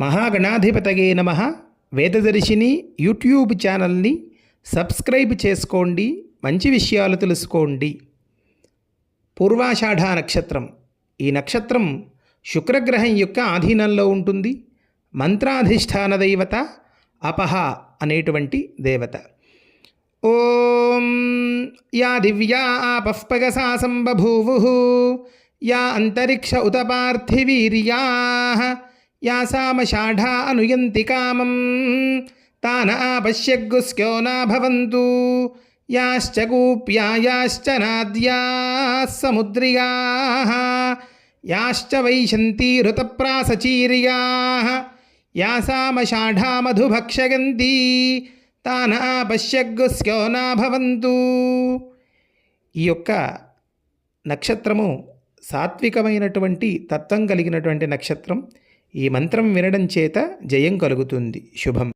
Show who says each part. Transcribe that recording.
Speaker 1: మహాగణాధిపతగే నమ. వేదదర్శిని యూట్యూబ్ ఛానల్ని సబ్స్క్రైబ్ చేసుకోండి మంచి విషయాలు తెలుసుకోండి. పూర్వాషాఢ నక్షత్రం. ఈ నక్షత్రం శుక్రగ్రహం యొక్క ఆధీనంలో ఉంటుంది. మంత్రాధిష్టాన దైవత అపహ అనేటువంటి దేవత. ఓం యా దివ్యా ఆపఃపగసా సంబభూవు యా అంతరిక్ష ఉత పార్థివీర్యా. యాసామషాఢా అనుయంతి కామం. తాన ఆపశ్యగ్గుస్క్యో నాభవంతు యాశ్చ కూప్యా యాశ్చ నాద్యా సముద్రిగా యాశ్చ వైశంతి ఋతప్రాసచీర్యా. యాసామషాఢా సామషాఢా తాన పశ్యగ్గుస్క్యో నాభవంతు ఈ యొక్క నక్షత్రము సాత్వికమైనటువంటి తత్వం కలిగినటువంటి నక్షత్రం. ఈ మంత్రం వినడం చేత జయం కలుగుతుంది. శుభం.